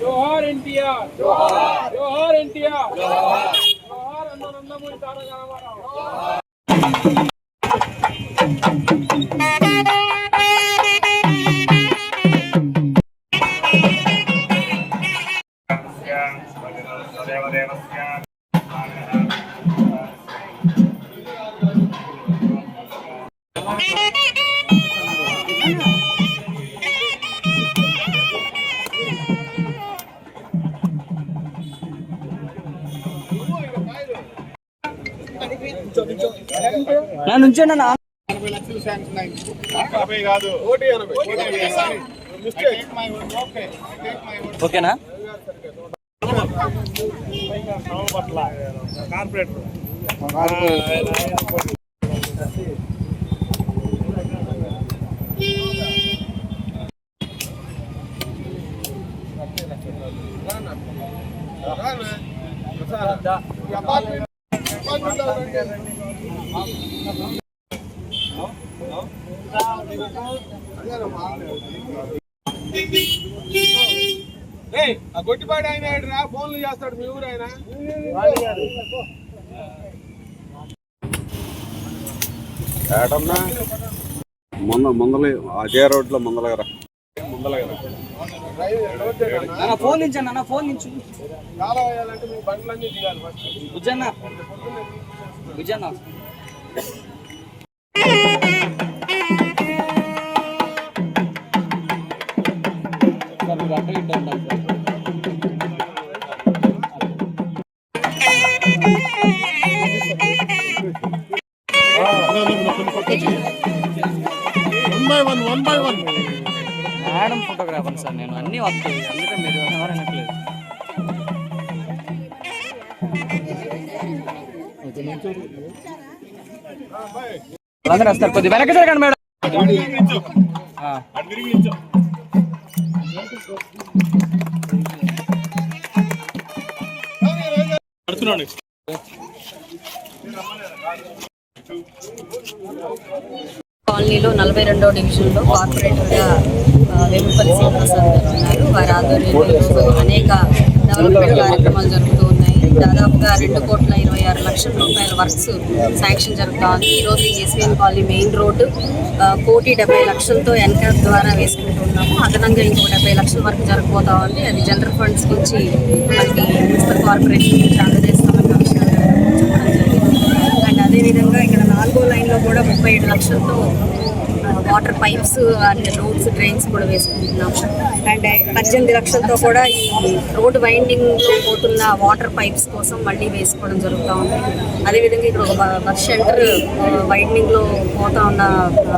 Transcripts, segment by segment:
జోహార్ ఎన్టీఆర్. జోహార్. జోహార్ ఎన్టీఆర్. జోహార్. జోహార్ అన్న నందమూరి తారక రామారావు. నా నుంచండి నా యాభై కాదు. కోటి ఎనభై ఓకేనా పట్ల కార్పొరేటర్ ఏయ్, ఆ గొట్టిపాటి ఆయన రా ఫోన్లు చేస్తాడు మీ ఊరు ఆయన. ఏడన్నా ముంద ముందల అజయ రోడ్లో ముందలగరా ఫోన్ నించండి అన్న ఫోన్ నించు చాలా వేయాలంటే మీ బండ్లన్నీ దిగాలి first Bujjanna Bujjanna sir one one by one madam photographer sir నేను అన్నీ వస్తాయి. అందుకే మీరు ఎవరు అనట్లేదు. అందరూ వస్తారు. కొద్ది వెనక జరగండి మేడం. ఆ. కాలనీలో నలభై రెండో డివిజన్లో కార్పొరేటర్గా ఆ, వేములపల్లి శ్రీనివాసరావు గారు ఉన్నారు వారి ఆధ్వర్యంలో అనేక డెవలప్మెంట్ కార్యక్రమాలు జరుగుతూ ఉన్నాయి. దాదాపుగా రెండు కోట్ల ఇరవై ఆరు లక్షల రూపాయల వర్క్స్ శాంక్షన్ జరుగుతూ ఉంది ఈరోజు ఈ కాలనీ మెయిన్ రోడ్డు కోటి డెబ్బై లక్షలతో ఎన్కాప్ ద్వారా వేసుకుంటున్నాము. అదనంగా ఇంకో డెబ్బై లక్షల వరకు జరగబోతా ఉంది. అది జనరల్ ఫండ్స్ నుంచి మనకి మున్సిపల్ కార్పొరేషన్ నుంచి అందజేస్తామని కమిషనర్ గారు చెప్పడం జరిగింది అండ్ అదేవిధంగా ఇక్కడ నాలుగో లైన్లో కూడా ముప్పై ఏడు లక్షలతో water pipes and roads drains కూడా వేసుకుంటున్నాము. అండ్ పద్దెనిమిది లక్షలతో కూడా ఈ రోడ్ వైండింగ్ పోతున్న వాటర్ పైప్స్ కోసం మళ్ళీ వేసుకోవడం జరుగుతూ ఉంది. అదేవిధంగా ఇక్కడ ఒక బస్ షెల్టర్ వైండింగ్లో పోతా ఉన్న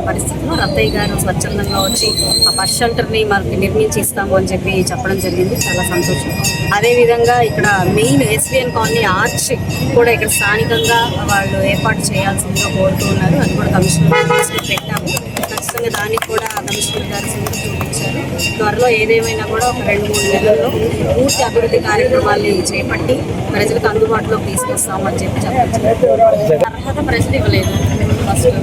పరిస్థితిలో రత్తయ్య గారు స్వచ్ఛందంగా వచ్చి ఆ బస్ షెల్టర్ని మనకి నిర్మించి ఇస్తాము అని చెప్పి చెప్పడం జరిగింది. చాలా సంతోషం. అదేవిధంగా ఇక్కడ మెయిన్ ఎస్విఎన్ కాలనీ ఆర్చ్ కూడా ఇక్కడ స్థానికంగా వాళ్ళు ఏర్పాటు చేయాల్సిందిగా కోరుతూ ఉన్నారు. అది కూడా కమిషనర్ పెట్టాము. ఖచ్చితంగా దానికి కూడా కమిషనర్ గారు చూపించారు. త్వరలో ఏదేమైనా కూడా ఒక రెండు మూడు నెలల్లో పూర్తి అభివృద్ధి కార్యక్రమాల్ని చేపట్టి ప్రజలకు అందుబాటులోకి తీసుకొస్తామని చెప్పి చెప్పారు అర్హత ప్రజలు ఇవ్వలేదు. ఫస్ట్.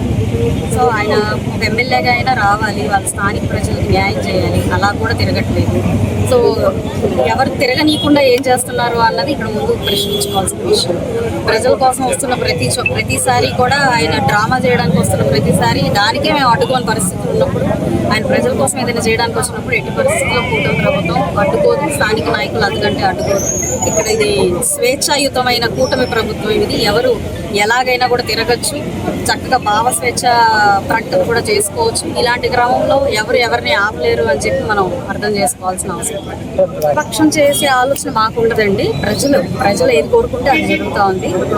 సో ఆయన ఒక ఎమ్మెల్యేగా అయినా రావాలి వాళ్ళ స్థానిక ప్రజలకు న్యాయం చేయాలి. అలా కూడా తిరగట్లేదు. సో ఎవరు తిరగనీయకుండా ఏం చేస్తున్నారు అన్నది ఇక్కడ ముందు ప్రశ్నించుకోవాల్సిన విషయం. ప్రజల కోసం వస్తున్న ప్రతి ప్రతిసారి కూడా ఆయన డ్రామా చేయడానికి వస్తున్న ప్రతిసారి దానికే మేము అడ్డుకోని పరిస్థితులు ఉన్నప్పుడు ఆయన ప్రజల కోసం ఏదైనా చేయడానికి వచ్చినప్పుడు ఎట్టి పరిస్థితుల్లో కూటమి ప్రభుత్వం అడ్డుకోదు. స్థానిక నాయకులు అందుకంటే అడ్డుకోదు ఇక్కడ ఇది స్వేచ్ఛాయుతమైన కూటమి ప్రభుత్వం ఇది. ఎవరు ఎలాగైనా కూడా తిరగచ్చు. చక్కగా భావ స్వేచ్ఛ ప్రకటన కూడా చేసుకోవచ్చు. ఇలాంటి గ్రామంలో ఎవరు ఎవరిని ఆపలేరు అని చెప్పి మనం అర్థం చేసుకోవాల్సిన అవసరం పక్షం చేసే ఆలోచన మాకు ఉండదండి. ప్రజలు ప్రజలు ఏది కోరుకుంటే అది జరుగుతూ ఉంది.